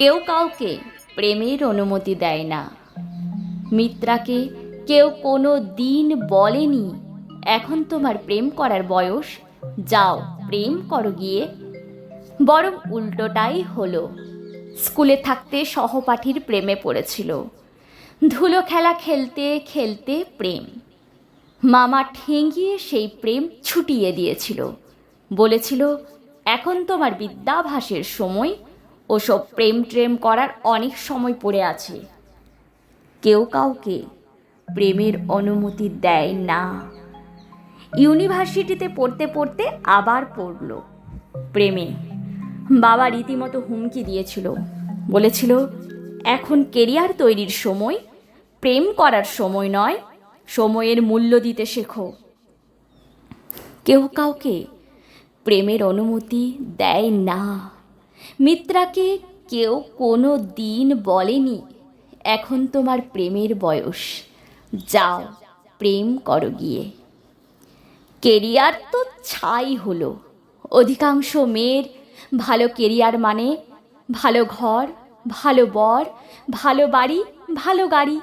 কেউ কাউকে প্রেমের অনুমতি দেয় না। মিত্রাকে কেউ কোনো দিন বলেনি, এখন তোমার প্রেম করার বয়স, যাও প্রেম করো গিয়ে। বরং উল্টোটাই হলো, স্কুলে থাকতে সহপাঠীর প্রেমে পড়েছিল। ধুলো খেলা খেলতে খেলতে প্রেম। মামা ঠেঙ্গিয়ে সেই প্রেম ছুটিয়ে দিয়েছিল। বলেছিল, এখন তোমার বিদ্যাভাসের সময় ওসব প্রেম ট্রেম করার অনেক সময় পড়ে আছে। কেউ কাউকে প্রেমের অনুমতি দেয় না। ইউনিভার্সিটিতে পড়তে পড়তে আবার পড়ল প্রেমে। বাবা রীতিমতো হুমকি দিয়েছিল। বলেছিল, এখন কেরিয়ার তৈরির সময়, প্রেম করার সময় নয়, সময়ের মূল্য দিতে শেখো। কেউ কাউকে প্রেমের অনুমতি দেয় না। মিত্রাকে কেউ কোনো দিন বলেনি, এখন তোমার প্রেমের বয়স। যাও, প্রেম করো গিয়ে। কেরিয়ার তো ছাই হলো। অধিকাংশ মেয়ের ভালো কেরিয়ার মানে ভালো ঘর, ভালো বর, ভালো বাড়ি, ভালো গাড়ি।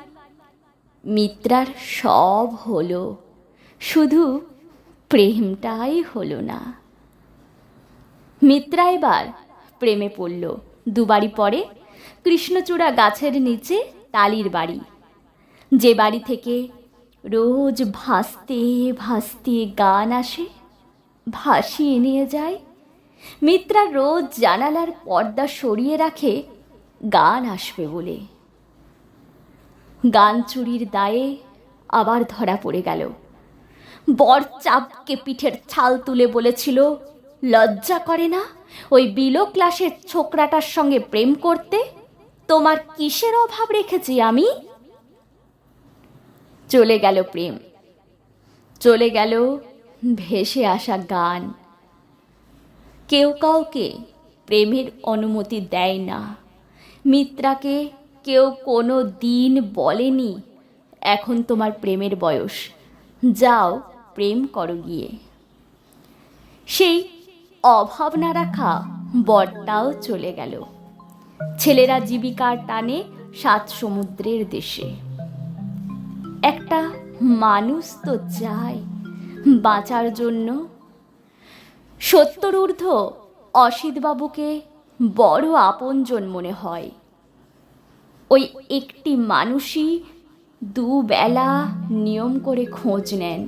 মিত্রার সব হলো, শুধু প্রেমটাই হলো না। মিত্রা এবার প্রেমে পড়ল। দুবারি পরে কৃষ্ণচূড়া গাছের নিচে টালির বাড়ি। যে বাড়ি থেকে রোজ ভাসতে ভাসতে গান আসে, ভাসিয়ে নিয়ে যায়। মিত্রা রোজ জানালার পর্দা সরিয়ে রাখে, গান আসবে বলে। গান চুরির দায়ে আবার ধরা পড়ে গেল। বর চাপকে পিঠের ছাল তুলে বলেছিল লজ্জা করে না? ওই বিলো ক্লাসের ছোকরাটার সঙ্গে প্রেম করতে? তোমার কিসের অভাব রেখেছি আমি? চলে গেল প্রেম। চলে গেল ভেসে আসা গান। কেউ কাউকে প্রেমের অনুমতি দেয় না। মিত্রাকে কেউ কোনো দিন বলেনি, এখন তোমার প্রেমের বয়স। যাও, প্রেম করো গিয়ে। সেই অভাব না রাখা বরটাও চলে গেল। ছেলেরা জীবিকার টানে সাত সমুদ্রের দেশে। একটা মানুষ তো চায় বাঁচার জন্য। সত্তর অসিতবাবুকে বড় আপনজন মনে হয়। ওই একটি মানুষই দুবেলা নিয়ম করে খোঁজ নেন।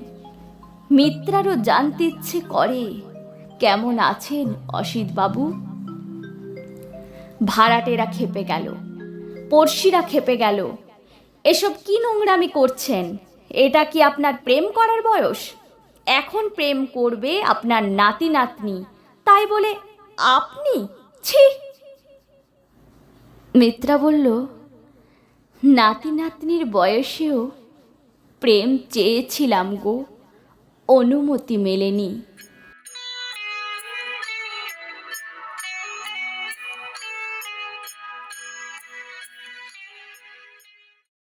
মিত্রারও জানতে ইচ্ছে করে কেমন আছেন অসিতবাবু? ভাড়াটেরা খেপে গেল, পড়শিরা খেপে গেল, এসব কি নোংরামি করছেন? এটা কি আপনার প্রেম করার বয়স? এখন প্রেম করবে আপনার নাতি নাতনি, তাই বলে আপনি? ছি! মিত্রা বলল, নাতি নাতনির বয়সেও প্রেম চেয়েছিলাম গো, অনুমতি মেলেনি।